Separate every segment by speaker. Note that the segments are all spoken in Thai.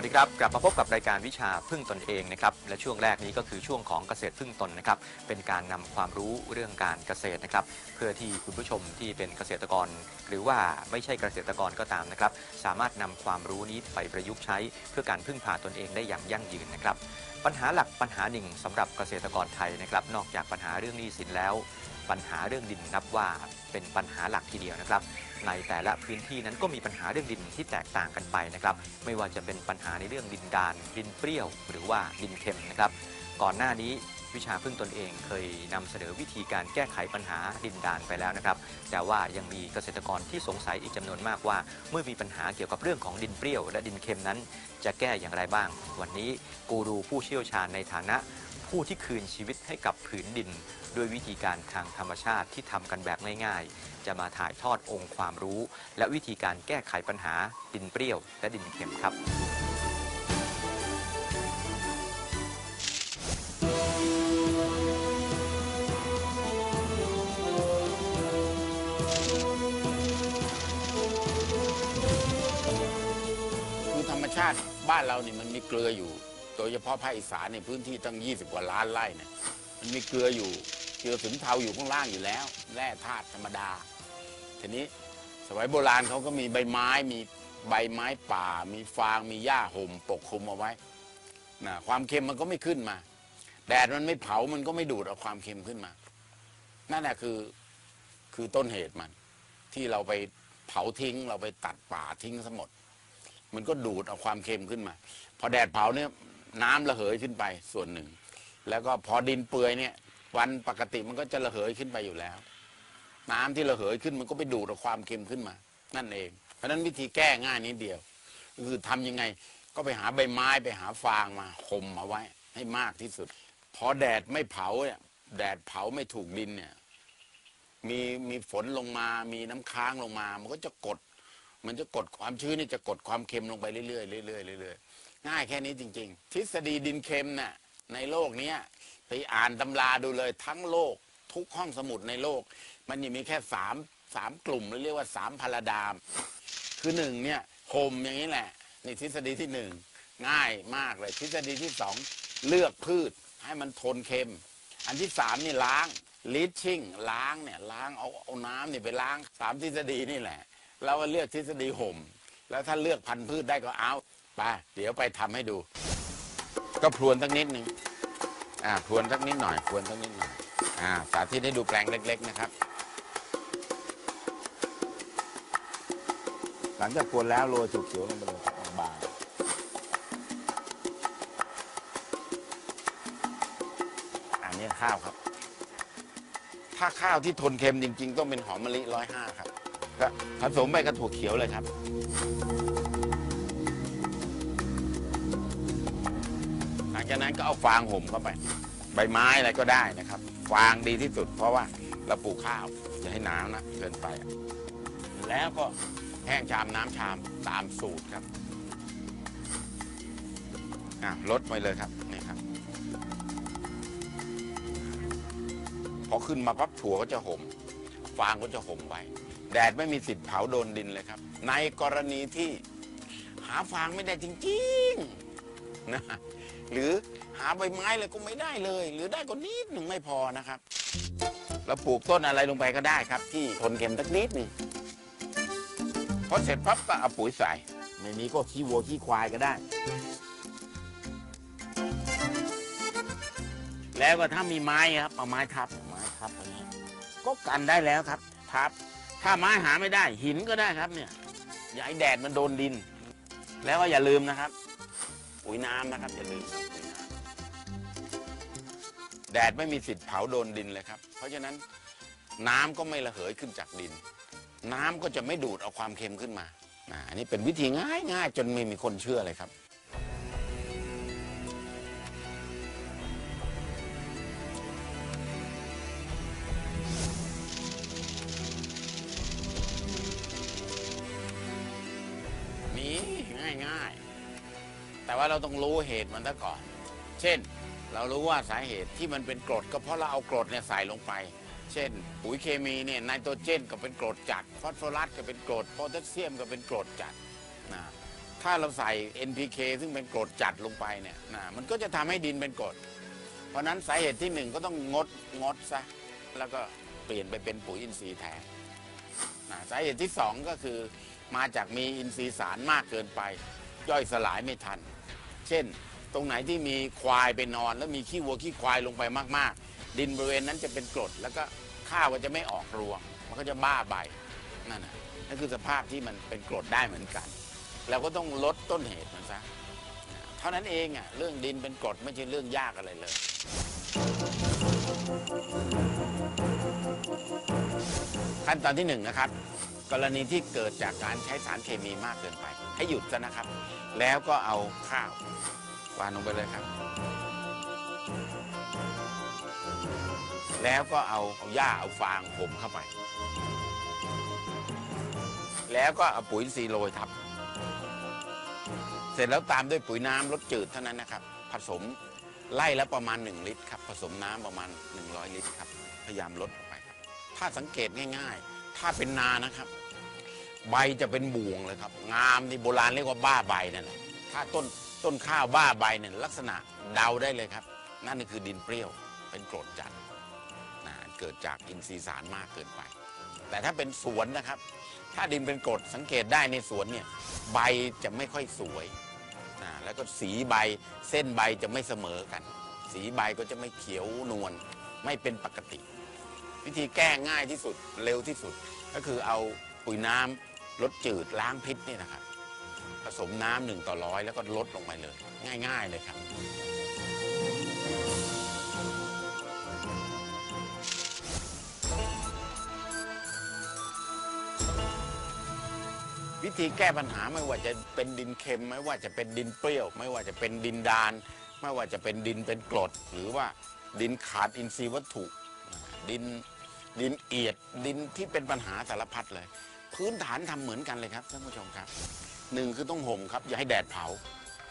Speaker 1: สวัสดีครับ กลับมาพบกับรายการวิชาพึ่งตนเองนะครับ และช่วงแรกนี้ก็คือช่วงของเกษตรพึ่งตนนะครับ เป็นการนำความรู้เรื่องการเกษตรนะครับ เพื่อที่คุณผู้ชมที่เป็นเกษตรกร หรือว่าไม่ใช่เกษตรกรก็ตามนะครับ สามารถนำความรู้นี้ไปประยุกต์ใช้ เพื่อการพึ่งพาตนเองได้อย่างยั่งยืนนะครับ ปัญหาหลักปัญหาหนึ่งสำหรับเกษตรกรไทยนะครับ นอกจากปัญหาเรื่องหนี้สินแล้ว ปัญหาเรื่องดินนับว่าเป็นปัญหาหลักทีเดียวนะครับ ในแต่ละพื้นที่นั้นก็มีปัญหาเรื่องดินที่แตกต่างกันไปนะครับ ไม่ว่าจะเป็นปัญหาในเรื่องดินดาน ดินเปรี้ยว หรือว่าดินเค็มนะครับ ก่อนหน้านี้วิชาพึ่งตนเองเคยนำเสนอวิธีการแก้ไขปัญหาดินดานไปแล้วนะครับ แต่ว่ายังมีเกษตรกรที่สงสัยอีกจำนวนมากว่า เมื่อมีปัญหาเกี่ยวกับเรื่องของดินเปรี้ยว และดินเค็มนั้น จะแก้อย่างไรบ้าง วันนี้กูรูผู้เชี่ยวชาญในฐานะ ผู้ที่คืนชีวิตให้กับผืนดิน ด้วยวิธีการทางธรรมชาติที่ทำกันแบบง่ายๆ จะมาถ่ายทอดองค์ความรู้ และวิธีการแก้ไขปัญหาดินเปรี้ยว และดินเค็มครับ
Speaker 2: คือธรรมชาติบ้านเราเนี่ยมันมีเกลืออยู่ โดยเฉพาะภาคอีสานในพื้นที่ตั้ง 20 กว่าล้านไร่เนี่ยมันมีเกลืออยู่เกลือสินเทาอยู่ข้างล่างอยู่แล้วแร่ธาตุธรรมดา ทีนี้สมัยโบราณเขาก็มีใบไม้มีใบไม้ป่า มีฟางมีหญ้าห่มปกคลุมเอาไว้นะความเค็มมันก็ไม่ขึ้นมา แดดมันไม่เผามันก็ไม่ดูดเอาความเค็มขึ้นมา นั่นแหละคือคือต้นเหตุมัน ที่เราไปเผาทิ้งเราไปตัดป่าทิ้งทั้งหมด มันก็ดูดเอาความเค็มขึ้นมา พอแดดเผาเนี่ย น้ำระเหยขึ้นไปส่วนหนึ่ง แล้วก็พอดินเปื่อยเนี่ยวันปกติมันก็จะระเหยขึ้นไปอยู่แล้ว น้ำที่ระเหยขึ้นมันก็ไปดูดเอาความเค็มขึ้นมา นั่นเอง เพราะฉะนั้นวิธีแก้ง่ายนิดเดียว คือทำยังไงก็ไปหาใบไม้ไปหาฟางมาห่มเอาไว้ ให้มากที่สุด พอแดดไม่เผาเนี่ยแดดเผาไม่ถูกดินเนี่ย มีมีฝนลงมามีน้ำค้างลงมา มันก็จะกด มันจะกดความชื้นนี่จะกดความเค็มลงไปเรื่อยๆเรื่อยๆเรื่อยๆ ง่ายแค่นี้จริง ๆ ทฤษฎีดินเค็มน่ะในโลกนี้ไปอ่านตำราดูเลยทั้งโลกทุกห้องสมุดในโลก มันยังมีแค่สามสามกลุ่มเรียกว่าสามพาราดาม คือหนึ่งเนี่ยห่มอย่างนี้แหละนี่ทฤษฎีที่หนึ่งง่ายมากเลย ทฤษฎีที่สองเลือกพืชให้มันทนเค็ม อันที่สามนี่ล้างลิชชิ่งล้างเนี่ยล้างเอาเอาน้ำเนี่ยไปล้างสามทฤษฎีนี่แหละ เราเลือกทฤษฎีห่ม แล้วถ้าเลือกพันธุ์พืชได้ก็เอา ไปเดี๋ยวไปทำให้ดู ก็พรวนสักนิดหนึ่งอ่าพรวนสักนิดหน่อยพรวนสักนิดหน่อยอ่าสาธิตให้ดูแปลงเล็ก ๆ นะครับ หลังจากพรวนแล้วโรยถูกเขียวลงไปเลยครับบางๆอันนี้ข้าวครับ ถ้าข้าวที่ทนเค็มจริง ๆ ต้องเป็นหอมมะลิร้อยห้าครับก็ผสมไปกับถั่วเขียวเลยครับ จากนั้นก็เอาฟางห่มเข้าไป ใบไม้อะไรก็ได้นะครับ ฟางดีที่สุด เพราะว่าเราปลูกข้าวอย่าให้หนาวนะเกินไป แล้วก็แห้งชามน้ำชามตามสูตรครับอะลดไปเลยครับนี่ครับ พอขึ้นมาปั๊บถั่วก็จะห่มฟางก็จะห่มไว้แดดไม่มีสิทธิ์เผาโดนดินเลยครับ ในกรณีที่หาฟางไม่ได้จริงๆนะ หรือหาใบไม้เลยก็ไม่ได้เลย หรือได้ก็นิดหนึ่งไม่พอนะครับเราปลูกต้นอะไรลงไปก็ได้ครับ ที่ทนเค็มสักนิดหนึงพอเสร็จปั๊บก็เอาปุ๋ยใส่ไม่มีก็ขี้วัวขี้ควายก็ได้ แล้วก็ถ้ามีไม้ครับเอาไม้ทับไม้ทับอย่างนี้ก็กันได้แล้วครับทับ ถ้าไม้หาไม่ได้หินก็ได้ครับเนี่ยอย่าให้แดดมันโดนดิน แล้วก็อย่าลืมนะครับ ปุ๋ยน้ำนะครับอย่าลืมครับปุ๋ยน้ำแดดไม่มีสิทธิ์เผาโดนดินเลยครับ เพราะฉะนั้นน้ำก็ไม่ระเหยขึ้นจากดิน น้ำก็จะไม่ดูดเอาความเค็มขึ้นมาอันนี้เป็นวิธีง่ายง่ายๆจนไม่มีคนเชื่อเลยครับ ราต้องรู้เหตุมันซะก่อน เช่น เรารู้ว่าสาเหตุที่มันเป็นกรดก็เพราะเราเอากรดเนี่ยใส่ลงไป เช่น ปุ๋ยเคมีเนี่ยไนโตรเจนก็เป็นกรดจัด ฟอสฟอรัสก็เป็นกรด โพแทสเซียมก็เป็นกรดจัดนะถ้าเราใส่ NPK ซึ่งเป็นกรดจัดลงไปเนี่ยนะมันก็จะทำให้ดินเป็นกรด เพราะฉะนั้นสาเหตุที่หนึ่งก็ต้องงดงดซะ แล้วก็เปลี่ยนไปเป็นปุ๋ยอินทรีย์แทนนะสาเหตุที่สองก็คือมาจากมีอินทรีย์สารมากเกินไป ย่อยสลายไม่ทัน เช่น ตรงไหนที่มีควายไปนอน แล้วมีขี้วัวขี้ควายลงไปมากๆ ดินบริเวณนั้นจะเป็นกรดแล้วก็ข้าวก็จะไม่ออกรวง มันก็จะบ้าใบนั่นนะนั่นคือสภาพที่มันเป็นกรดได้เหมือนกันเราก็ต้องลดต้นเหตุมันซะเท่านั้นเองอะเรื่องดินเป็นกรดไม่ใช่เรื่องยากอะไรเลยขั้นตอนที่หนึ่งนะครับ กรณีที่เกิดจากการใช้สารเคมีมากเกินไป ให้หยุดซะนะครับ แล้วก็เอาข้าววางลงไปเลยครับ แล้วก็เอาเอาหญ้าเอาฟางผมเข้าไป แล้วก็เอาปุ๋ยอินทรีโรยทับ เสร็จแล้วตามด้วยปุ๋ยน้ำลดจืดเท่านั้นนะครับ ผสมไล่ละประมาณ 1 ลิตรครับ ผสมน้ำประมาณ 100 ลิตรครับ พยายามลดออกไปครับ ถ้าสังเกตง่าย ๆ ถ้าเป็นนานะครับ ใบจะเป็นบ่วงเลยครับ งามนี่โบราณเรียกว่าบ้าใบนั่นแหละถ้าต้นต้นข้าวบ้าใบเนี่ยลักษณะเดาได้เลยครับ นั่นคือดินเปรี้ยว เป็นกรดจัดนะเกิดจากอินทรีย์สารมากเกินไป แต่ถ้าเป็นสวนนะครับ ถ้าดินเป็นกรดสังเกตได้ในสวนเนี่ยใบจะไม่ค่อยสวยนะแล้วก็สีใบเส้นใบจะไม่เสมอกัน สีใบก็จะไม่เขียวนวลไม่เป็นปกติ วิธีแก้ง่ายที่สุดเร็วที่สุดก็คือเอาปุ๋ยน้ำ ลดจืดล้างพิษนี่นะครับ ผสมน้ำหนึ่งต่อร้อยแล้วก็ลดลงไปเลย ง่าย ๆ เลยครับ วิธีแก้ปัญหาไม่ว่าจะเป็นดินเค็ม ไม่ว่าจะเป็นดินเปรี้ยว ไม่ว่าจะเป็นดินดาน ไม่ว่าจะเป็นดินเป็นกรด หรือว่าดินขาดอินทรีย์วัตถุ ดินดินเอียดดินที่เป็นปัญหาสารพัดเลย พื้นฐานทำเหมือนกันเลยครับท่านผู้ชมครับหนึ่งคือต้องห่มครับอย่าให้แดดเผา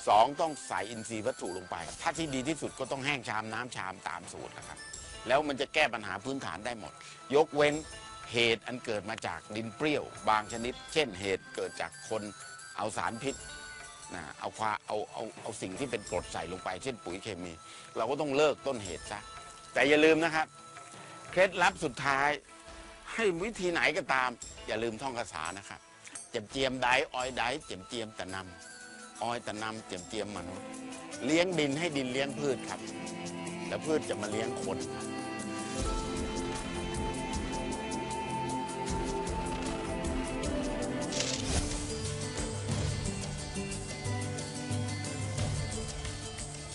Speaker 2: สองต้องใส่อินทรีย์วัตถุลงไป ถ้าที่ดีที่สุดก็ต้องแห้งชามน้ำชามตามสูตรนะครับ แล้วมันจะแก้ปัญหาพื้นฐานได้หมด ยกเว้นเหตุอันเกิดมาจากดินเปรี้ยว บางชนิด เช่นเหตุเกิดจากคนเอาสารพิษนะเอาควาเอาเอาเอาสิ่งที่เป็นกรดใส่ลงไป เช่นปุ๋ยเคมี เราก็ต้องเลิกต้นเหตุซะแต่อย่าลืมนะครับ เคล็ดลับสุดท้าย ให้วิธีไหนก็ตาม อย่าลืมท่องคาถานะครับเจียมเจียมได้ออยได้เจียเจียมตะนำออยตะนำเจียมเจียมมนุษย์ เลี้ยงดินให้ดินเลี้ยงพืชครับ แล้วพืชจะมาเลี้ยงคนครับ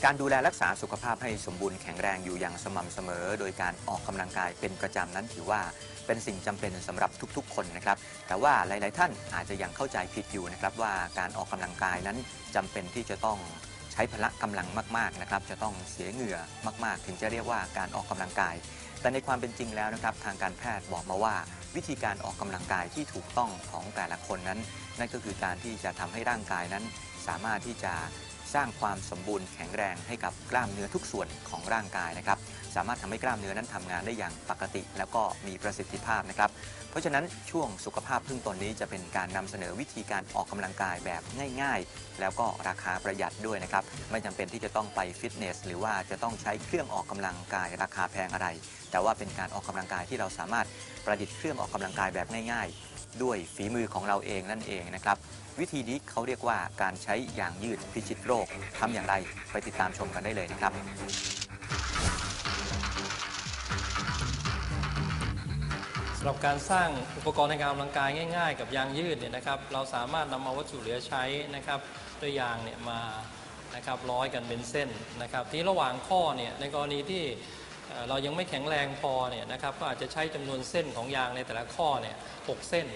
Speaker 1: การดูแลรักษาสุขภาพให้สมบูรณ์แข็งแรงอยู่อย่างสม่ำเสมอ โดยการออกกำลังกายเป็นประจำนั้นถือว่าเป็นสิ่งจำเป็นสำหรับทุกๆ คนนะครับ แต่ว่าหลาย ๆ ท่านอาจจะยังเข้าใจผิดอยู่นะครับว่าการออกกำลังกายนั้นจำเป็นที่จะต้องใช้พละกำลังมาก ๆ นะครับ จะต้องเสียเหงื่อมาก ๆ ถึงจะเรียกว่าการออกกำลังกาย แต่ในความเป็นจริงแล้วนะครับทางการแพทย์บอกมาว่า วิธีการออกกำลังกายที่ถูกต้องของแต่ละคนนั้น นั่นก็คือการที่จะทำให้ร่างกายนั้นสามารถที่จะ สร้างความสมบูรณ์แข็งแรงให้กับกล้ามเนื้อทุกส่วนของร่างกายนะครับ สามารถทำให้กล้ามเนื้อนั้นทำงานได้อย่างปกติ แล้วก็มีประสิทธิภาพนะครับ เพราะฉะนั้นช่วงสุขภาพพึ่งตนนี้จะเป็นการนำเสนอวิธีการออกกำลังกายแบบง่าย ๆ แล้วก็ราคาประหยัดด้วยนะครับ ไม่จำเป็นที่จะต้องไปฟิตเนสหรือว่าจะต้องใช้เครื่องออกกำลังกายราคาแพงอะไร แต่ว่าเป็นการออกกำลังกายที่เราสามารถประดิษฐ์เครื่องออกกำลังกายแบบง่ายๆ ด้วยฝีมือของเราเองนั่นเองนะครับ วิธีนี้เขาเรียกว่าการใช้ยางยืดพิชิตโรคทำอย่างไรไปติดตามชมกันได้เลยนะครับ
Speaker 3: สำหรับการสร้างอุปกรณ์ในการออกกำลังกายง่าย ๆ กับยางยืดเนี่ยนะครับ เราสามารถนำเอาวัตถุเหลือใช้นะครับด้วยยางเนี่ยมานะครับร้อยกันเป็นเส้นนะครับ ที่ระหว่างข้อเนี่ยในกรณีที่ เรายังไม่แข็งแรงพอเนี่ยนะครับก็อาจจะใช้จำนวนเส้นของยางในแต่ละข้อเนี่ยหเส้น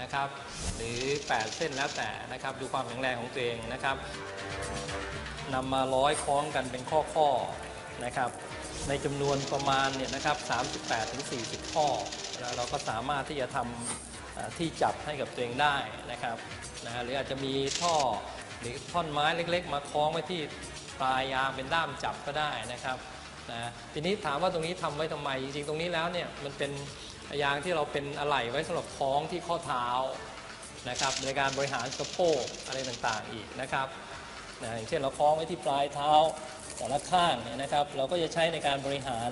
Speaker 3: นะครับหรือ 8 เส้นแล้วแต่นะครับดูความแข็งแรงของตัวเองนะครับนำมาร้อยคล้องกันเป็นข้อๆนะครับในจำนวนประมาณเนี่ยนะครับ38ถึง40 ข้อแล้วเราก็สามารถที่จะทำที่จับให้กับตัวเองได้นะครับนะฮะหรืออาจจะมีท่อหรือท่อนไม้เล็ก ๆ มาคล้องไว้ที่ปลายยางเป็นด้ามจับก็ได้นะครับ นะทีนี้ถามว่าตรงนี้ทำไว้ทำไมจริงๆตรงนี้แล้วเนี่ยมันเป็นยางที่เราเป็นอะไหล่ไว้สำหรับคล้องที่ข้อเท้านะครับในการบริหารสะโพกอะไรต่างๆอีกนะครับนะอย่างเช่นเราคล้องไว้ที่ปลายเท้าแต่ละข้างเนี่ยนะครับ เราก็จะใช้ในการบริหาร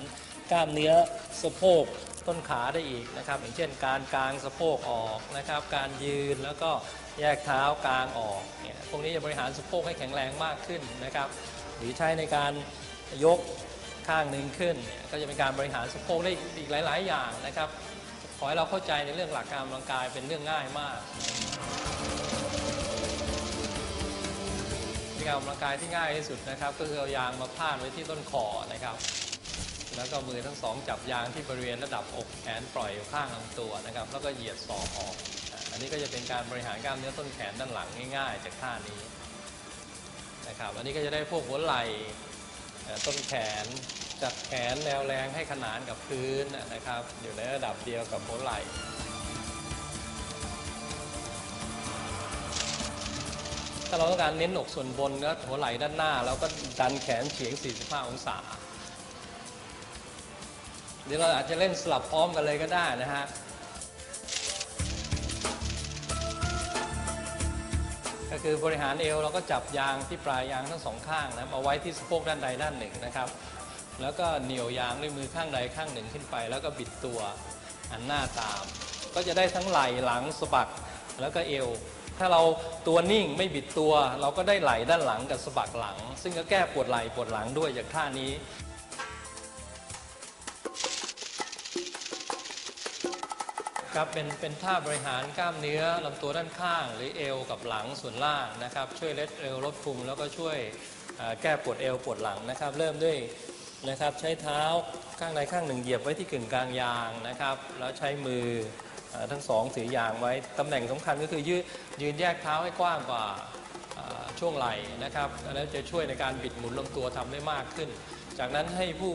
Speaker 3: กล้ามเนื้อสะโพกต้นขาได้อีกนะครับ อย่างเช่น การกางสะโพกออกนะครับ การยืนแล้วก็แยกเท้ากางออกเนี่ยพวกนี้จะบริหารสะโพกให้แข็งแรงมากขึ้นนะครับ หรือใช้ในการยก ข้างหนึ่งขึ้นเนี่ยก็จะเป็นการบริหารสะโพกได้อีกหลาย ๆ อย่างนะครับ ขอให้เราเข้าใจในเรื่องหลักการออกกำลังกายเป็นเรื่องง่ายมากการออกกำลังกายที่ง่ายที่สุดนะครับ ก็คือเอายางมาพาดไว้ที่ต้นคอนะครับแล้วก็มือทั้งสองจับยางที่บริเวณระดับอกแขนปล่อยอยู่ข้างลำตัวนะครับ แล้วก็เหยียดศอกออกอะอันนี้ก็จะเป็นการบริหารกล้ามเนื้อต้นแขนด้านหลังง่าย ๆ จากท่านี้นะครับ อันนี้ก็จะได้พวกหัวไหล่ ต้นแขนจัดแขนแนวแรงให้ขนานกับพื้นนะครับ อยู่ในระดับเดียวกับหัวไหล่ถ้าเราต้องการเน้นอกส่วนบนก็หัวไหล่ด้านหน้าแล้วก็ดันแขนเฉียง 45 องศา เดี๋ยวเราอาจจะเล่นสลับพร้อมกันเลยก็ได้นะฮะ ก็คือบริหารเอวเราก็จับยางที่ปลายยางทั้งสองข้างนะครับเอาไว้ที่สะโพกด้านใดด้านหนึ่งนะครับ แล้วก็เหนี่ยวยางด้วยมือข้างใดข้างหนึ่งขึ้นไป แล้วก็บิดตัวหันหน้าตาม ก็จะได้ทั้งไหล่หลังสะบักแล้วก็เอว ถ้าเราตัวนิ่งไม่บิดตัว เราก็ได้ไหล่ด้านหลังกับสะบักหลัง ซึ่งก็แก้ปวดไหล่ปวดหลังด้วยจากท่านี้ ครับเป็นเป็นท่าบริหารกล้ามเนื้อลำตัวด้านข้าง หรือเอวกับหลังส่วนล่างนะครับช่วยลดเอวลดพุงแล้วก็ช่วยแก้ปวดเอวปวดหลังนะครับ เริ่มด้วยนะครับใช้เท้าข้างใดข้างหนึ่งเหยียบไว้ที่กึ่งกลางยางนะครับแล้วใช้มืออทั้งสองถือยางไว้ตำแหน่งสำคัญก็คือยืนยืนแยกเท้าให้กว้างกว่าช่วงไหล่นะครับแล้วจะช่วยในการบิดหมุนลำตัวทำได้มากขึ้น จากนั้นให้ผู้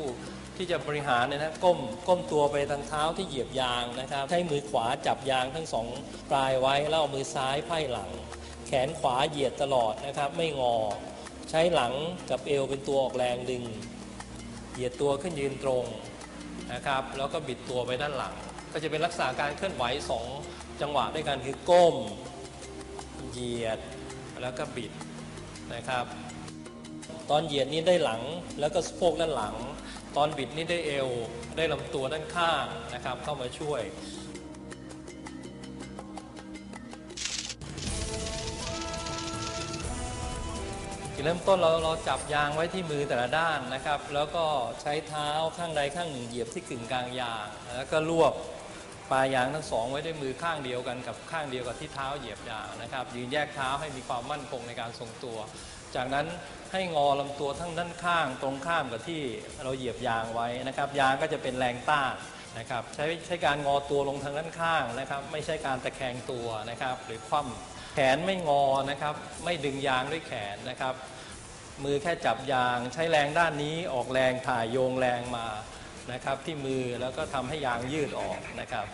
Speaker 3: ที่จะบริหารเนี่ยนะก้มก้มตัวไปทางเท้าที่เหยียบยางนะครับ ใช้มือขวาจับยางทั้งสองปลายไว้แล้วเอามือซ้ายไพ่หลัง แขนขวาเหยียดตลอดนะครับ ไม่งอ ใช้หลังกับเอวเป็นตัวออกแรงดึง เหยียดตัวขึ้นยืนตรงนะครับแล้วก็บิดตัวไปด้านหลัง ก็จะเป็นลักษณะการเคลื่อนไหวสองจังหวะด้วยกันคือก้ม เหยียดแล้วก็บิดนะครับ ตอนเหยียดนี่ได้หลังแล้วก็สะโพกด้านหลัง ตอนบิดนี่ได้เอว ได้ลำตัวด้านข้างนะครับ เข้ามาช่วย เริ่มต้นเราเราจับยางไว้ที่มือแต่ละด้านนะครับ แล้วก็ใช้เท้าข้างใดข้างหนึ่งเหยียบที่กึ่งกลางยาง แล้วก็รวบปลายยางทั้งสองไว้ด้วยมือข้างเดียวกันกับข้างเดียวกับที่เท้าเหยียบยางนะครับยืนแยกเท้าให้มีความมั่นคงในการทรงตัว จากนั้นให้งอลำตัวทั้งด้านข้าง ตรงข้ามกับที่เราเหยียบยางไว้นะครับ ยางก็จะเป็นแรงต้านนะครับ ใช้ใช้การงอตัวลงทางด้านข้างนะครับ ไม่ใช่การตะแคงตัวนะครับ หรือคว่ำแขนไม่งอนะครับ ไม่ดึงยางด้วยแขนนะครับ มือแค่จับยาง ใช้แรงด้านนี้ออกแรงถ่ายโยงแรงมานะครับ ที่มือแล้วก็ทำให้ยางยืดออกนะครับ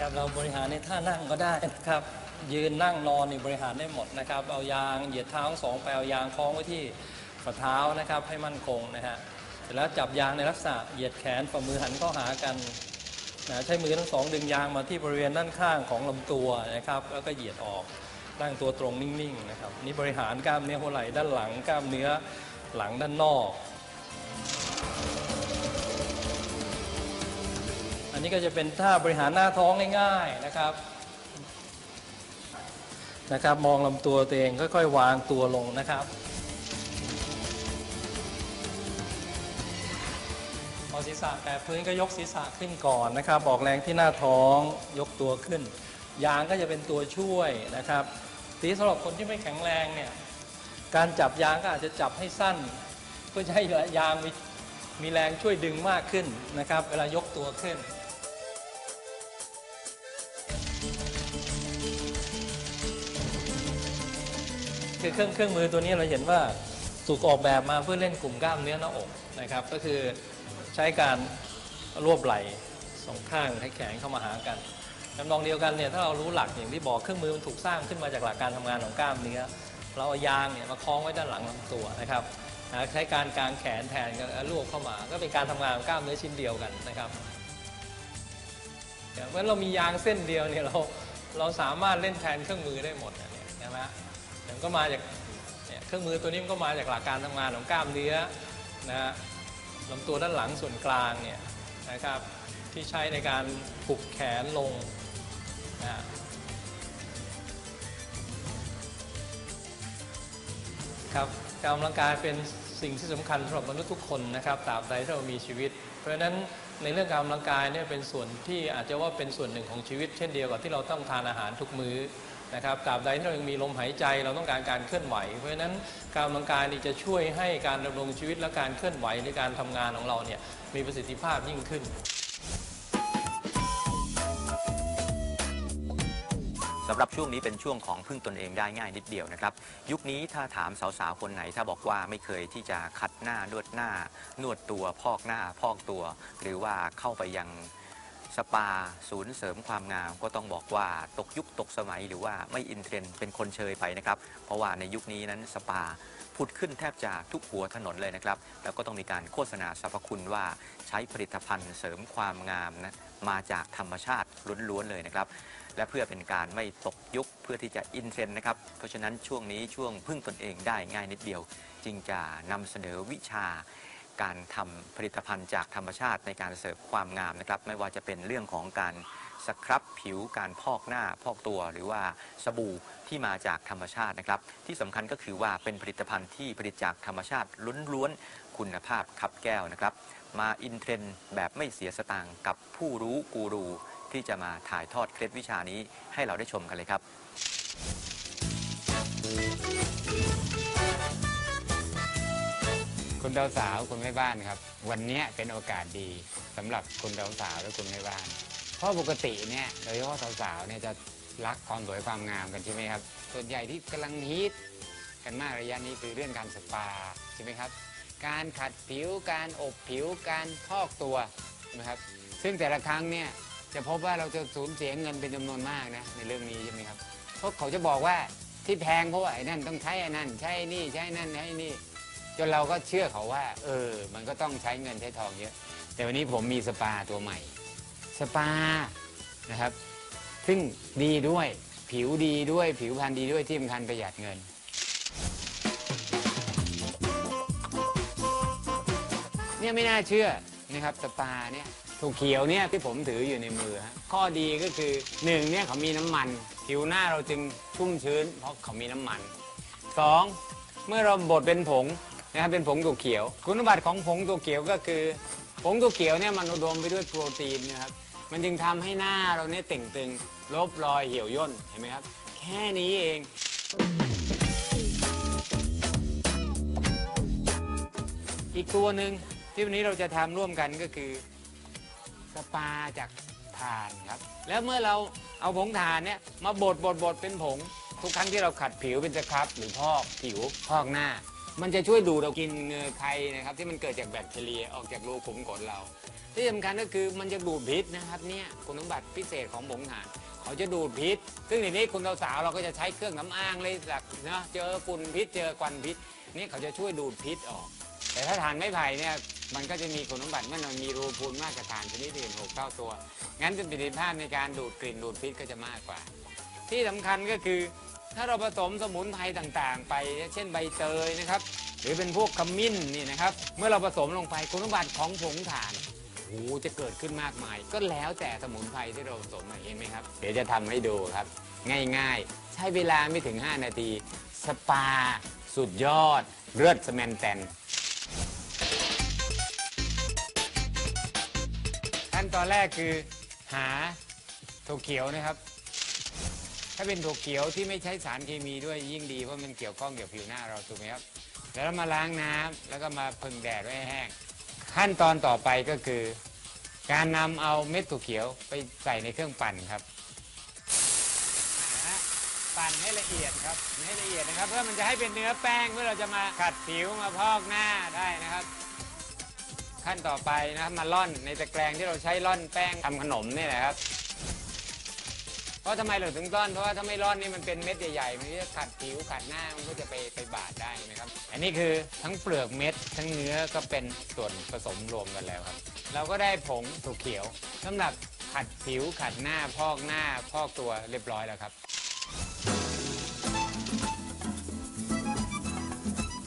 Speaker 3: ครับเราบริหารในท่านั่งก็ได้นะครับ ยืนนั่งนอนนี่บริหารได้หมดนะครับ เอายางเหยียดเท้าทั้งสองไปเอายางคล้องไว้ที่ฝ่าเท้านะครับให้มั่นคงนะฮะเสร็จแล้วจับยางในลักษณะเหยียดแขนฝ่ามือหันเข้าหากันนะใช้มือทั้งสองดึงยางมาที่บริเวณด้านข้างของลำตัวนะครับ แล้วก็เหยียดออกตั้งตัวตรงนิ่งๆนะครับนี่บริหารกล้ามเนื้อหัวไหล่ด้านหลังกล้ามเนื้อหลังด้านนอก นี้ก็จะเป็นท่าบริหารหน้าท้องง่ายๆนะครับนะครับ มองลำตัวตัวเองค่อยๆ วางตัวลงนะครับพอศีรษะแตะพื้นก็ยกศีรษะขึ้นก่อนนะครับ ออกแรงที่หน้าท้องยกตัวขึ้น ยางก็จะเป็นตัวช่วยนะครับทีสำหรับคนที่ไม่แข็งแรงเนี่ยการจับยางก็อาจจะจับให้สั้นเพื่อให้ยางมีมีแรงช่วยดึงมากขึ้นนะครับ เวลายกตัวขึ้น คือเครื่องเครื่องมือตัวนี้เราเห็นว่าถูกออกแบบมาเพื่อเล่นกลุ่มกล้ามเนื้อหน้าอกนะครับ ก็คือใช้การรวบไหล่สองข้างให้แขนเข้ามาหากันลำนองเดียวกันเนี่ยถ้าเรารู้หลักอย่างที่บอกเครื่องมือมันถูกสร้างขึ้นมาจากหลักการทำงานของกล้ามเนื้อเราเอายางเนี่ยมาคล้องไว้ด้านหลังลำตัวนะครับใช้การกางแขนแทนกันลวรวบเข้ามา ก็เป็นการทำงานของกล้ามเนื้อชิ้นเดียวกันนะครับเพราะเรามียางเส้นเดียวเนี่ยเราเราสามารถเล่นแทนเครื่องมือได้หมดนะเนี่ยใช่ไหม มันก็มาจากเครื่องมือตัวนี้มันก็มาจากหลักการทำงานของกล้ามเนื้อนะฮะลำตัวด้านหลังส่วนกลางเนี่ยนะครับที่ใช้ในการผูกแขนลงนะครับการออกกำลังกายเป็นสิ่งที่สำคัญสำหรับมนุษย์ทุกคนนะครับตราบใดที่เรามีชีวิต เพราะฉะนั้นในเรื่องการออกกำลังกายเนี่ยเป็นส่วนที่อาจจะว่าเป็นส่วนหนึ่งของชีวิต เช่นเดียวกับที่เราต้องทานอาหารทุกมื้อ นะครับตราบใดที่เรายังมีลมหายใจเราต้องการการเคลื่อนไหว เพราะฉะนั้นการออกกำลังกายนี่จะช่วยให้การดำรงชีวิตและการเคลื่อนไหวในการทำงานของเราเนี่ยมีประสิทธิภาพยิ่งขึ้น
Speaker 1: สำหรับช่วงนี้เป็นช่วงของพึ่งตนเองได้ง่ายนิดเดียวนะครับ ยุคนี้ถ้าถามสาวๆ คนไหน ถ้าบอกว่าไม่เคยที่จะคัดหน้านวดหน้า นวดตัวพอกหน้าพอกตัว หรือว่าเข้าไปยัง สปาศูนย์เสริมความงามก็ต้องบอกว่าตกยุคตกสมัยหรือว่าไม่อินเทรนด์เป็นคนเชยไปนะครับ เพราะว่าในยุคนี้นั้นสปาผุดขึ้นแทบจะทุกหัวถนนเลยนะครับ แล้วก็ต้องมีการโฆษณาสรรพคุณว่าใช้ผลิตภัณฑ์เสริมความงามนะมาจากธรรมชาติล้วนๆเลยนะครับ และเพื่อเป็นการไม่ตกยุคเพื่อที่จะอินเทรนด์นะครับ เพราะฉะนั้นช่วงนี้ช่วงพึ่งตนเองได้ง่ายนิดเดียว จึงจะนำเสนอวิชา การทำผลิตภัณฑ์จากธรรมชาติในการเสริมความงามนะครับ ไม่ว่าจะเป็นเรื่องของการสครับผิวการพอกหน้าพอกตัว หรือว่าสบู่ที่มาจากธรรมชาตินะครับ ที่สำคัญก็คือว่าเป็นผลิตภัณฑ์ที่ผลิตจากธรรมชาติล้วนๆคุณภาพขับแก้วนะครับ มาอินเทรนด์แบบไม่เสียสตางค์กับผู้รู้กูรูที่จะมาถ่ายทอดเคล็ดวิชานี้ให้เราได้ชมกันเลยครับ
Speaker 4: คุณดาวสาวคุณแม่บ้านครับ วันนี้เป็นโอกาสดีสำหรับคุณดาวสาวและคุณแม่บ้าน เพราะปกติเนี่ยโดยเฉพาะสาวๆเนี่ยจะรักความสวยความงามกันใช่ไหมครับ ส่วนใหญ่ที่กำลังฮิตกันมากระยะนี้คือเรื่องการสปาใช่ไหมครับ การขัดผิวการอบผิวการพอกตัวนะครับ ซึ่งแต่ละครั้งเนี่ยจะพบว่าเราจะสูญเสียเงินเป็นจำนวนมากนะในเรื่องนี้ใช่ไหมครับเพราะเขาจะบอกว่าที่แพงเพราะว่าไอ้นั่นต้องใช้ไอ้นั่น ใช้นี่ใช้นั่นใช้นี่ จนเราก็เชื่อเขาว่า เออ มันก็ต้องใช้เงินใช้ทองเยอะ แต่วันนี้ผมมีสปาตัวใหม่ สปานะครับ ซึ่งดีด้วย ผิวดีด้วยผิวพรรณดีด้วยที่สำคัญประหยัดเงิน เนี่ยไม่น่าเชื่อนะครับสปาเนี่ยถั่วเขียวเนี่ยที่ผมถืออยู่ในมือฮะข้อดีก็คือหนึ่งเนี่ยเขามีน้ำมัน ผิวหน้าเราจึงชุ่มชื้น เพราะเขามีน้ำมันสองเมื่อเราบดเป็นผง นะครับเป็นผงถั่วเขียว คุณสมบัติของผงถั่วเขียวก็คือ ผงถั่วเขียวเนี่ยมันอุดมไปด้วยโปรตีนนะครับมันจึงทำให้หน้าเราเนี่ยเต่งตึงลบรอยเหี่ยวย่นเห็นไหมครับ แค่นี้เองอีกตัวหนึ่งที่วันนี้เราจะทำร่วมกันก็คือสปาจากถ่านครับ แล้วเมื่อเราเอาผงถ่านเนี่ยมาบดบดบดเป็นผง ทุกครั้งที่เราขัดผิวเป็นสครับหรือพอกผิวพอกหน้า มันจะช่วยดูดเรากินเงือไข่นะครับที่มันเกิดจากแบคทีเรียออกจากรูขุมขนเรา ที่สำคัญก็คือมันจะดูดพิษนะครับเนี่ยคุณสมบัติพิเศษของผงถ่านเขาจะดูดพิษ ซึ่งในนี้คุณสาวเราก็จะใช้เครื่องน้ำอ้างเลยจากนะเจอฝุ่นพิษเจอควันพิษนี่เขาจะช่วยดูดพิษออก แต่ถ้าทานไม้ไผ่เนี่ยมันก็จะมีคุณสมบัติเมื่อมันมีรูพูนมากกว่าทานชนิดอื่นหกเท่าตัว งั้นประสิทธิภาพในการดูดกลิ่นดูดพิษก็จะมากกว่า ที่สำคัญก็คือ ถ้าเราผสมสมุนไพรต่างๆ ไป เช่นใบเตยนะครับ หรือเป็นพวกขมิ้นนี่นะครับ เมื่อเราผสมลงไปคุณสมบัติของผงถ่านโอ้โหจะเกิดขึ้นมากมาย ก็แล้วแต่สมุนไพรที่เราผสมเห็นไหมครับ เดี๋ยวจะทำให้ดูครับ ง่ายๆ ใช้เวลาไม่ถึง 5 นาที สปา สุดยอด เลือดสแมนแตนขั้นตอนแรกคือหาถั่วเขียวนะครับ ถ้าเป็นถั่วเขียวที่ไม่ใช้สารเคมีด้วยยิ่งดีเพราะมันเกี่ยวข้องกับผิวหน้าเราถูกไหมครับ แล้วมาล้างน้ำแล้วก็มาพึ่งแดดไว้ให้แห้ง ขั้นตอนต่อไปก็คือ การนำเอาเม็ดถั่วเขียวไปใส่ในเครื่องปั่นครับปั่นให้ละเอียดครับให้ละเอียดนะครับ เพื่อมันจะให้เป็นเนื้อแป้งเพื่อเราจะมาขัดผิวมาพอกหน้าได้นะครับ ขั้นต่อไปนะครับมาล่อนในตะแกรงที่เราใช้ล่อนแป้งทำขนมนี่แหละครับ เพราะทำไมเราถึงร่อน เพราะว่าถ้าไม่ร่อนนี่มันเป็นเม็ดใหญ่ๆ มันจะขัดผิวขัดหน้า มันก็จะไปไปบาดได้นะครับ อันนี้คือทั้งเปลือกเม็ดทั้งเนื้อก็เป็นส่วนผสมรวมกันแล้วครับ เราก็ได้ผงถั่วเขียวสำหรับขัดผิวขัดหน้าพอกหน้าพอกตัวเรียบร้อยแล้วครับ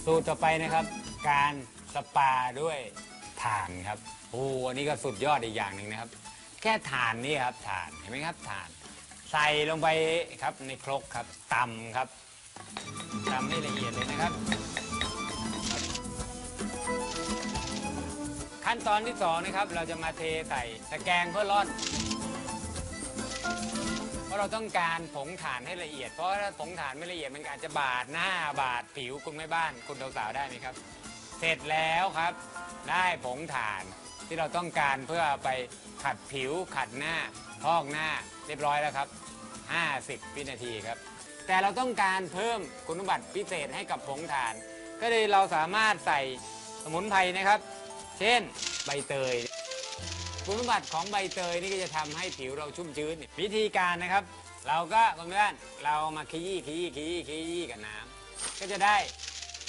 Speaker 4: สูตรต่อไปนะครับ การสปาด้วยถ่านครับ โอ้อันนี้ก็สุดยอดอีกอย่างหนึ่งนะครับ แค่ถ่านนี่ครับถ่านเห็นไหมครับถ่าน ใส่ลงไปครับในครกครับตำครับตำให้ละเอียดเลยนะครับ ขั้นตอนที่สองนะครับ เราจะมาเทใส่ตะแกรงเพื่อร่อน เพราะเราต้องการผงถ่านให้ละเอียด เพราะถ้าผงถ่านไม่ละเอียดมันอาจจะบาดหน้าบาดผิวคุณแม่บ้าน คุณสาวๆได้ไหมครับ เสร็จแล้วครับ ได้ผงถ่าน ที่เราต้องการเพื่อไปขัดผิวขัดหน้าพอกหน้าเรียบร้อยแล้วครับ 50 วินาทีครับ แต่เราต้องการเพิ่มคุณสมบัติพิเศษให้กับผงถ่าน ก็เลยเราสามารถใส่สมุนไพรนะครับ เช่นใบเตย คุณสมบัติของใบเตยนี่ก็จะทำให้ผิวเราชุ่มชื้น วิธีการนะครับ เราก็คุณเพื่อนเรามาขยี้ขยี้ขยี้ขยี้กับน้ำก็จะได้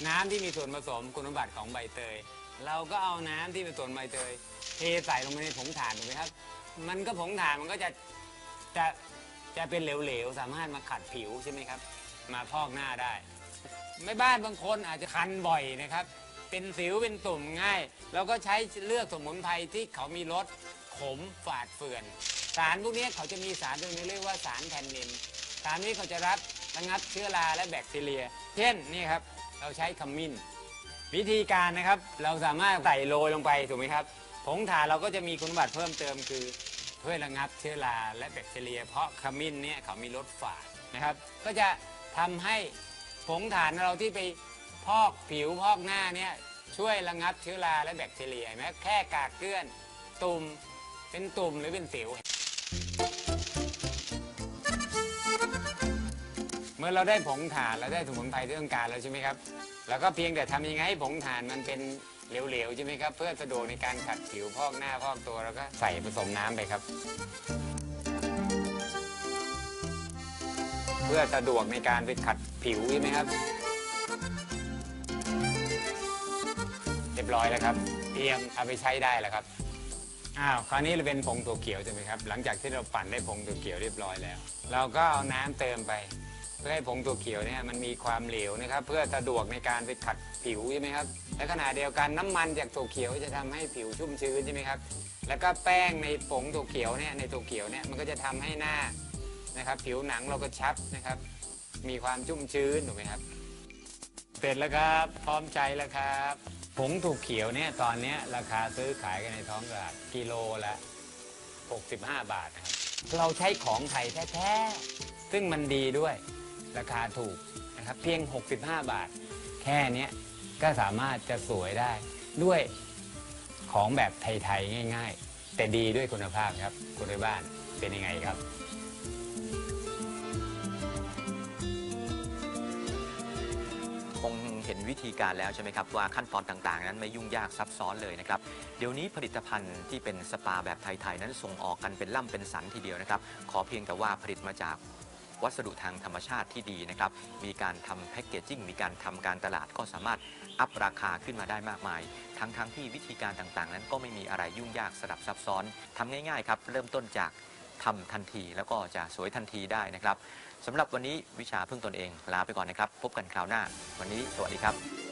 Speaker 4: น้ำที่มีส่วนผสมคุณสมบัติของใบเตย เราก็เอาน้ำที่เป็นส่วนใบเตยเทใส่ลงไปในผงถ่านถูกไหมครับ มันก็ผงถ่านมันก็จะจะจะเป็นเหลวๆ สามารถมาขัดผิวใช่ไหมครับ มาพอกหน้าได้แม่บ้านบางคนอาจจะคันบ่อยนะครับ เป็นสิวเป็นตุ่มง่าย เราก็ใช้เลือกสมุนไพรที่เขามีรสขมฝาดเฟื่อน สารพวกนี้เขาจะมีสารตัวนี้เรียกว่าสารแทนนิน สารนี้เขาจะรับระงับเชื้อราและแบคทีเรีย เช่นนี่ครับ เราใช้ขมิ้น วิธีการนะครับเราสามารถใส่โรยลงไปถูกไหมครับผงถ่านเราก็จะมีคุณสมบัติเพิ่มเติมคือเพื่อระงับเชื้อราและแบคทีเรีย เพราะขมิ้นเนี่ยเขามีรสฝาดนะครับ ก็จะทำให้ผงถ่านเราที่ไปพอกผิวพอกหน้าเนี่ยช่วยระงับเชื้อราและแบคทีเรียเห็นไหมแค่กากเกลื่อนตุ่มเป็นตุ่มหรือเป็นสิว เมื่อเราได้ผงถ่านเราได้สมุนไพรที่ต้องการแล้วใช่ไหมครับแล้วก็เพียงแต่ทำยังไงให้ผงถ่านมันเป็นเหลวๆใช่ไหมครับ เพื่อสะดวกในการขัดผิวพอกหน้าพอกตัวแล้วก็ใส่ผสมน้ำไปครับ เพื่อสะดวกในการไปขัดผิวใช่ไหมครับเรียบร้อยแล้วครับเตรียมเอาไปใช้ได้แล้วครับอ้าวคราวนี้เราเป็นผงถั่วเขียวใช่ไหมครับ หลังจากที่เราปั่นได้ผงถั่วเขียวเรียบร้อยแล้ว เราก็เอาน้ำเติมไป เพื่อให้ผงถั่วเขียวเนี่ยมันมีความเหลวนะครับ เพื่อสะดวกในการไปขัดผิวใช่ไหมครับและขณะเดียวกันน้ำมันจากถั่วเขียวจะทำให้ผิวชุ่มชื้นใช่ไหมครับแล้วก็แป้งในผงถั่วเขียวเนี่ยในถั่วเขียวเนี่ยมันก็จะทำให้หน้านะครับ ผิวหนังเราก็ชับนะครับ มีความชุ่มชื้นถูกไหมครับเสร็จแล้วครับพร้อมใจแล้วครับผงถั่วเขียวเนี่ยตอนนี้ราคาซื้อขายกันในท้องตลาดกิโลละ 65 บาทนะครับเราใช้ของไทยแท้ๆซึ่งมันดีด้วย ราคาถูกนะครับเพียง 65 บาท แค่เนี้ยก็สามารถจะสวยได้ด้วยของแบบไทยๆง่าย ๆ แต่ดีด้วยคุณภาพครับคุณในบ้านเป็นยังไงครับ
Speaker 1: คงเห็นวิธีการแล้วใช่ไหมครับ ว่าขั้นตอนต่างๆ นั้นไม่ยุ่งยากซับซ้อนเลยนะครับ เดี๋ยวนี้ผลิตภัณฑ์ที่เป็นสปาแบบไทย ๆ นั้นส่งออกกันเป็นล่ำเป็นสันทีเดียวนะครับ ขอเพียงแต่ว่าผลิตมาจาก วัสดุทางธรรมชาติที่ดีนะครับ มีการทำแพ็กเกจจิ้ง มีการทำการตลาดก็สามารถอัพราคาขึ้นมาได้มากมาย ทั้งๆที่วิธีการต่างๆ นั้นก็ไม่มีอะไรยุ่งยากสลับซับซ้อนทำง่ายๆครับ เริ่มต้นจากทำทันทีแล้วก็จะสวยทันทีได้นะครับสำหรับวันนี้วิชาพึ่งตนเองลาไปก่อนนะครับ พบกันคราวหน้า วันนี้สวัสดีครับ